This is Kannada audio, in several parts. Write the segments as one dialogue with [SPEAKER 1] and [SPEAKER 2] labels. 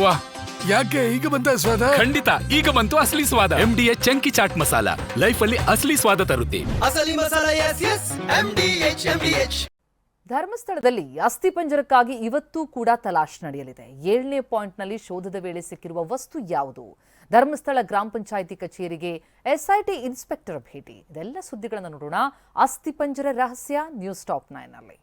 [SPEAKER 1] ವಾ ಯಾಕೆ ಈಗ ಬಂತ ಸ್ವಾದ
[SPEAKER 2] ಖಂಡಿತ ಈಗ ಬಂತು ಅಸಲಿ ಸ್ವಾದ. M D H chunky chaat masala. Life ಅಲ್ಲಿ ಅಸಲಿ ಸ್ವಾದ ತರುತ್ತೆ.
[SPEAKER 3] ಅಸಲಿ ಮಸಾಲ ಎಸ್ S M D H M D H
[SPEAKER 4] ಧರ್ಮಸ್ಥಳದಲ್ಲಿ ಅಸ್ಥಿಪಂಜರಕ್ಕಾಗಿ ಇವತ್ತೂ ಕೂಡ ತಲಾಶ್ ನಡೆಯಲಿದೆ. ಏಳನೇ ಪಾಯಿಂಟ್ನಲ್ಲಿ ಶೋಧದ ವೇಳೆ ಸಿಕ್ಕಿರುವ ವಸ್ತು ಯಾವುದು? ಧರ್ಮಸ್ಥಳ ಗ್ರಾಮ ಪಂಚಾಯಿತಿ ಕಚೇರಿಗೆ ಎಸ್ಐಟಿ ಇನ್ಸ್ಪೆಕ್ಟರ್ ಭೇಟಿ. ಇದೆಲ್ಲ ಸುದ್ದಿಗಳನ್ನು ನೋಡೋಣ. ಅಸ್ಥಿಪಂಜರ ರಹಸ್ಯ ನ್ಯೂಸ್ ಟಾಪ್ ನೈನ್ನಲ್ಲಿ.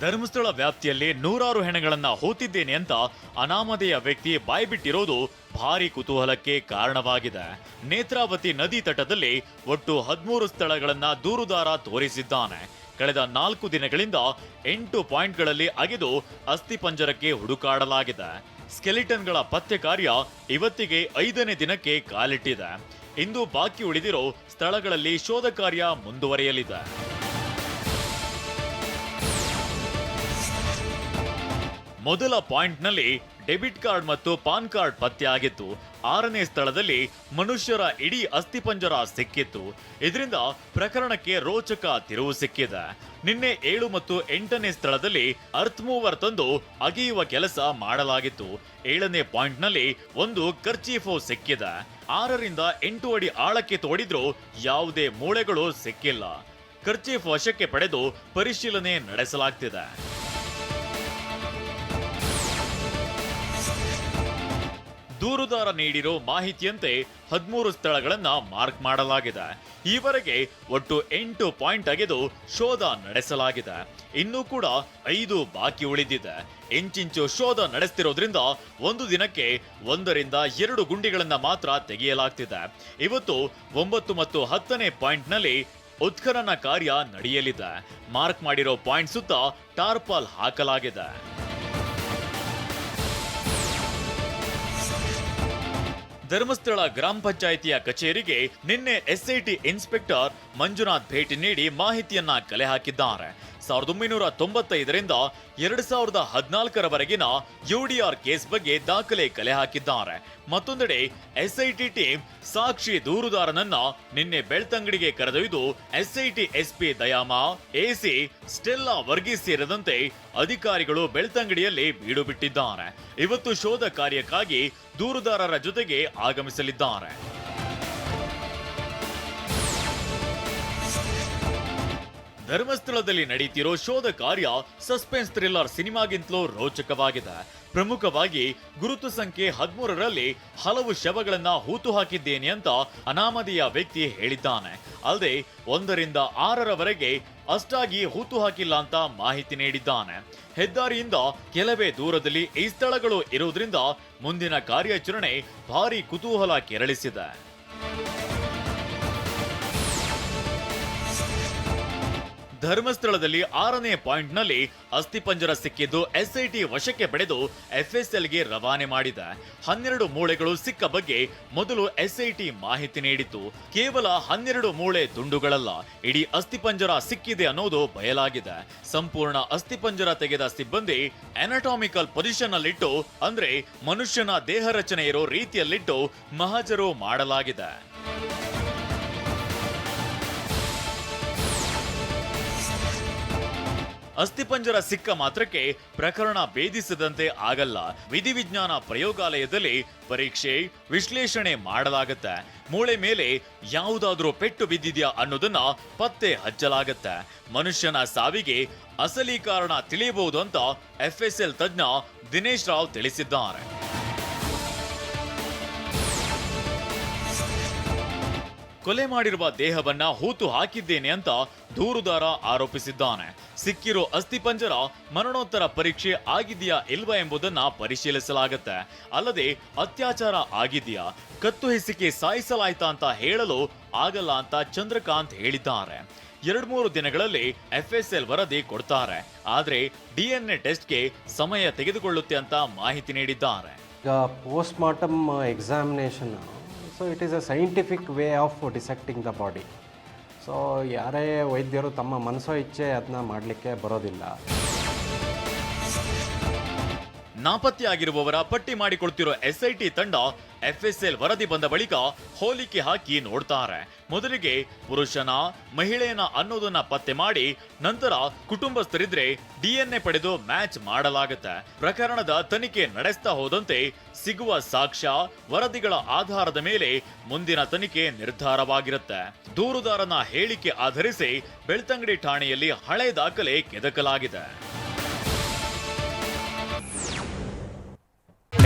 [SPEAKER 5] ಧರ್ಮಸ್ಥಳ ವ್ಯಾಪ್ತಿಯಲ್ಲಿ ನೂರಾರು ಹೆಣಗಳನ್ನ ಹೋತಿದ್ದೇನೆ ಅಂತ ಅನಾಮಧೇಯ ವ್ಯಕ್ತಿ ಬಾಯ್ಬಿಟ್ಟಿರೋದು ಭಾರಿ ಕುತೂಹಲಕ್ಕೆ ಕಾರಣವಾಗಿದೆ. ನೇತ್ರಾವತಿ ನದಿ ತಟದಲ್ಲಿ ಒಟ್ಟು ಹದಿಮೂರು ಸ್ಥಳಗಳನ್ನ ದೂರುದಾರ ತೋರಿಸಿದ್ದಾನೆ. ಕಳೆದ ನಾಲ್ಕು ದಿನಗಳಿಂದ ಎಂಟು ಪಾಯಿಂಟ್ಗಳಲ್ಲಿ ಅಗೆದು ಅಸ್ಥಿಪಂಜರಕ್ಕೆ ಹುಡುಕಾಡಲಾಗಿದೆ. ಸ್ಕೆಲಿಟನ್ಗಳ ಪತ್ತೆ ಕಾರ್ಯ ಇವತ್ತಿಗೆ ಐದನೇ ದಿನಕ್ಕೆ ಕಾಲಿಟ್ಟಿದೆ. ಇಂದು ಬಾಕಿ ಉಳಿದಿರೋ ಸ್ಥಳಗಳಲ್ಲಿ ಶೋಧ ಕಾರ್ಯ ಮುಂದುವರಿಯಲಿದೆ. ಮೊದಲ ಪಾಯಿಂಟ್ನಲ್ಲಿ ಡೆಬಿಟ್ ಕಾರ್ಡ್ ಮತ್ತು ಪಾನ್ ಕಾರ್ಡ್ ಪತ್ತೆಯಾಗಿತ್ತು ಆರನೇ ಸ್ಥಳದಲ್ಲಿ ಮನುಷ್ಯರ ಇಡೀ ಅಸ್ಥಿಪಂಜರ ಸಿಕ್ಕಿತ್ತು. ಇದರಿಂದ ಪ್ರಕರಣಕ್ಕೆ ರೋಚಕ ತಿರುವು ಸಿಕ್ಕಿದೆ. ನಿನ್ನೆ ಏಳು ಮತ್ತು ಎಂಟನೇ ಸ್ಥಳದಲ್ಲಿ ಅರ್ಥ್ ಮೂವರ್ ತಂದು ಅಗೆಯುವ ಕೆಲಸ ಮಾಡಲಾಗಿತ್ತು. ಏಳನೇ ಪಾಯಿಂಟ್ನಲ್ಲಿ ಒಂದು ಕರ್ಚೀಫು ಸಿಕ್ಕಿದೆ. ಆರರಿಂದ ಎಂಟು ಅಡಿ ಆಳಕ್ಕೆ ತೋಡಿದ್ರೂ ಯಾವುದೇ ಮೂಳೆಗಳು ಸಿಕ್ಕಿಲ್ಲ. ಕರ್ಚೀಫ್ ವಶಕ್ಕೆ ಪಡೆದು ಪರಿಶೀಲನೆ ನಡೆಸಲಾಗ್ತಿದೆ. ದೂರುದಾರ ನೀಡಿರೋ ಮಾಹಿತಿಯಂತೆ ಹದಿಮೂರು ಸ್ಥಳಗಳನ್ನು ಮಾರ್ಕ್ ಮಾಡಲಾಗಿದೆ. ಈವರೆಗೆ ಒಟ್ಟು ಎಂಟು ಪಾಯಿಂಟ್ ಅಗೆದು ಶೋಧ ನಡೆಸಲಾಗಿದೆ. ಇನ್ನೂ ಕೂಡ ಐದು ಬಾಕಿ ಉಳಿದಿದೆ. ಇಂಚಿಂಚು ಶೋಧ ನಡೆಸ್ತಿರೋದ್ರಿಂದ ಒಂದು ದಿನಕ್ಕೆ ಒಂದರಿಂದ ಎರಡು ಗುಂಡಿಗಳನ್ನ ಮಾತ್ರ ತೆಗೆಯಲಾಗ್ತಿದೆ. ಇವತ್ತು ಒಂಬತ್ತು ಮತ್ತು ಹತ್ತನೇ ಪಾಯಿಂಟ್ನಲ್ಲಿ ಉತ್ಖನನ ಕಾರ್ಯ ನಡೆಯಲಿದೆ. ಮಾರ್ಕ್ ಮಾಡಿರೋ ಪಾಯಿಂಟ್ ಸುತ್ತ ಟಾರ್ಪಾಲ್ ಹಾಕಲಾಗಿದೆ. ಧರ್ಮಸ್ಥಳ ಗ್ರಾಮ ಪಂಚಾಯಿತಿಯ ಕಚೇರಿಗೆ ನಿನ್ನೆ ಎಸ್ಐಟಿ ಇನ್ಸ್ಪೆಕ್ಟರ್ ಮಂಜುನಾಥ್ ಭೇಟಿ ನೀಡಿ ಮಾಹಿತಿಯನ್ನ ಕಲೆ ಹಾಕಿದ್ದಾರೆ. ಸಾವಿರದ ಒಂಬೈನೂರ ತೊಂಬತ್ತೈದರಿಂದ ಎರಡ್ ಸಾವಿರದ ಹದಿನಾಲ್ಕರವರೆಗಿನ ಯುಡಿಆರ್ ಕೇಸ್ ಬಗ್ಗೆ ದಾಖಲೆ ಕಲೆ ಹಾಕಿದ್ದಾರೆ. ಮತ್ತೊಂದೆಡೆ ಎಸ್ಐಟಿ ಟೀಮ್ ಸಾಕ್ಷಿ ದೂರುದಾರನನ್ನ ನಿನ್ನೆ ಬೆಳ್ತಂಗಡಿಗೆ ಕರೆದೊಯ್ದು SIT SP Dayama AC Stella Varghese ಸೇರಿದಂತೆ ಅಧಿಕಾರಿಗಳು ಬೆಳ್ತಂಗಡಿಯಲ್ಲಿ ಬೀಡು ಬಿಟ್ಟಿದ್ದಾರೆ. ಇವತ್ತು ಶೋಧ ಕಾರ್ಯಕ್ಕಾಗಿ ದೂರುದಾರರ ಜೊತೆಗೆ ಆಗಮಿಸಲಿದ್ದಾರೆ. ಧರ್ಮಸ್ಥಳದಲ್ಲಿ ನಡೀತಿರೋ ಶೋಧ ಕಾರ್ಯ ಸಸ್ಪೆನ್ಸ್ ಥ್ರಿಲ್ಲರ್ ಸಿನಿಮಾಗಿಂತಲೂ ರೋಚಕವಾಗಿದೆ. ಪ್ರಮುಖವಾಗಿ ಗುರುತು ಸಂಖ್ಯೆ ಹದಿಮೂರರಲ್ಲಿ ಹಲವು ಶವಗಳನ್ನ ಹೂತು ಹಾಕಿದ್ದೇನೆ ಅಂತ ಅನಾಮಧೇಯ ವ್ಯಕ್ತಿ ಹೇಳಿದ್ದಾನೆ. ಅಲ್ಲದೆ ಒಂದರಿಂದ ಆರರವರೆಗೆ ಅಷ್ಟಾಗಿ ಹೂತು ಹಾಕಿಲ್ಲ ಅಂತ ಮಾಹಿತಿ ನೀಡಿದ್ದಾನೆ. ಹೆದ್ದಾರಿಯಿಂದ ಕೆಲವೇ ದೂರದಲ್ಲಿ ಈ ಸ್ಥಳಗಳು ಇರುವುದರಿಂದ ಮುಂದಿನ ಕಾರ್ಯಾಚರಣೆ ಭಾರಿ ಕುತೂಹಲ ಕೆರಳಿಸಿದೆ. ಧರ್ಮಸ್ಥಳದಲ್ಲಿ ಆರನೇ ಪಾಯಿಂಟ್ನಲ್ಲಿ ಅಸ್ಥಿಪಂಜರ ಸಿಕ್ಕಿದ್ದು ಎಸ್ಐಟಿ ವಶಕ್ಕೆ ಪಡೆದು ಎಫ್ಎಸ್ಎಲ್ಗೆ ರವಾನೆ ಮಾಡಿದೆ. ಹನ್ನೆರಡು ಮೂಳೆಗಳು ಸಿಕ್ಕ ಬಗ್ಗೆ ಮೊದಲು ಎಸ್ಐಟಿ ಮಾಹಿತಿ ನೀಡಿತ್ತು. ಕೇವಲ ಹನ್ನೆರಡು ಮೂಳೆ ತುಂಡುಗಳಲ್ಲ ಇಡೀ ಅಸ್ಥಿಪಂಜರ ಸಿಕ್ಕಿದೆ ಅನ್ನೋದು ಬಯಲಾಗಿದೆ. ಸಂಪೂರ್ಣ ಅಸ್ಥಿಪಂಜರ ತೆಗೆದ ಸಿಬ್ಬಂದಿ ಅನಾಟಾಮಿಕಲ್ ಪೊಸಿಷನ್ ಅಲ್ಲಿಟ್ಟು ಅಂದ್ರೆ ಮನುಷ್ಯನ ದೇಹ ರಚನೆ ಇರೋ ರೀತಿಯಲ್ಲಿಟ್ಟು ಮಹಜರು ಮಾಡಲಾಗಿದೆ. ಅಸ್ಥಿಪಂಜರ ಸಿಕ್ಕ ಮಾತ್ರಕ್ಕೆ ಪ್ರಕರಣ ಭೇದಿಸದಂತೆ ಆಗಲ್ಲ. ವಿಧಿವಿಜ್ಞಾನ ಪ್ರಯೋಗಾಲಯದಲ್ಲಿ ಪರೀಕ್ಷೆ, ವಿಶ್ಲೇಷಣೆ ಮಾಡಲಾಗತ್ತೆ. ಮೂಳೆ ಮೇಲೆ ಯಾವುದಾದ್ರೂ ಪೆಟ್ಟು ಬಿದ್ದಿದೆಯಾ ಅನ್ನೋದನ್ನ ಪತ್ತೆ ಹಚ್ಚಲಾಗತ್ತೆ. ಮನುಷ್ಯನ ಸಾವಿಗೆ ಅಸಲಿ ಕಾರಣ ತಿಳಿಯಬಹುದು ಅಂತ ಎಫ್ಎಸ್ಎಲ್ ತಜ್ಞ ದಿನೇಶ್ ರಾವ್ ತಿಳಿಸಿದ್ದಾರೆ. ಕೊಲೆ ಮಾಡಿರುವ ದೇಹವನ್ನ ಹೂತು ಹಾಕಿದ್ದೇನೆ ಅಂತ ದೂರುದಾರ ಆರೋಪಿಸಿದ್ದಾನೆ. ಸಿಕ್ಕಿರೋ ಅಸ್ಥಿಪಂಜರ ಮರಣೋತ್ತರ ಪರೀಕ್ಷೆ ಆಗಿದೆಯಾ ಇಲ್ವಾ ಎಂಬುದನ್ನ ಪರಿಶೀಲಿಸಲಾಗುತ್ತೆ. ಅಲ್ಲದೆ ಅತ್ಯಾಚಾರ ಆಗಿದೆಯಾ, ಕತ್ತು ಹೆಸಿಕೆ ಸಾಯಿಸಲಾಯ್ತಾ ಅಂತ ಹೇಳಲು ಆಗಲ್ಲ ಅಂತ ಚಂದ್ರಕಾಂತ್ ಹೇಳಿದ್ದಾರೆ. ಎರಡ್ ಮೂರು ದಿನಗಳಲ್ಲಿ ಎಫ್ ಎಸ್ ಎಲ್ ವರದಿ ಕೊಡ್ತಾರೆ. ಆದ್ರೆ ಡಿಎನ್ಎ ಟೆಸ್ಟ್ಗೆ ಸಮಯ ತೆಗೆದುಕೊಳ್ಳುತ್ತೆ ಅಂತ ಮಾಹಿತಿ ನೀಡಿದ್ದಾರೆ.
[SPEAKER 6] ಈಗ post mortem examination so it is a scientific way of dissecting the body so ಯಾರೇ ವೈದ್ಯರು ತಮ್ಮ ಮನಸ್ಸೋ ಇಚ್ಛೆ ಅದನ್ನ ಮಾಡಲಿಕ್ಕೆ ಬರೋದಿಲ್ಲ
[SPEAKER 5] ನಾಪತ್ತೆಯಾಗಿರುವವರ ಪಟ್ಟಿ ಮಾಡಿಕೊಳ್ತಿರೋ ಎಸ್ಐಟಿ ತಂಡ ಎಫ್ಎಸ್ಎಲ್ ವರದಿ ಬಂದ ಬಳಿಕ ಹೋಲಿಕೆ ಹಾಕಿ ನೋಡ್ತಾರೆ. ಮೊದಲಿಗೆ ಪುರುಷನ, ಮಹಿಳೆಯನ ಅನ್ನೋದನ್ನ ಪತ್ತೆ ಮಾಡಿ, ನಂತರ ಕುಟುಂಬಸ್ಥರಿದ್ರೆ ಡಿಎನ್ಎ ಪಡೆದು ಮ್ಯಾಚ್ ಮಾಡಲಾಗುತ್ತೆ. ಪ್ರಕರಣದ ತನಿಖೆ ನಡೆಸ್ತಾ ಹೋದಂತೆ ಸಿಗುವ ಸಾಕ್ಷ್ಯ, ವರದಿಗಳ ಆಧಾರದ ಮೇಲೆ ಮುಂದಿನ ತನಿಖೆ ನಿರ್ಧಾರವಾಗಿರುತ್ತೆ. ದೂರುದಾರನ ಹೇಳಿಕೆ ಆಧರಿಸಿ ಬೆಳ್ತಂಗಡಿ ಠಾಣೆಯಲ್ಲಿ ಹಳೆ ದಾಖಲೆ ಕೆದಕಲಾಗಿದೆ.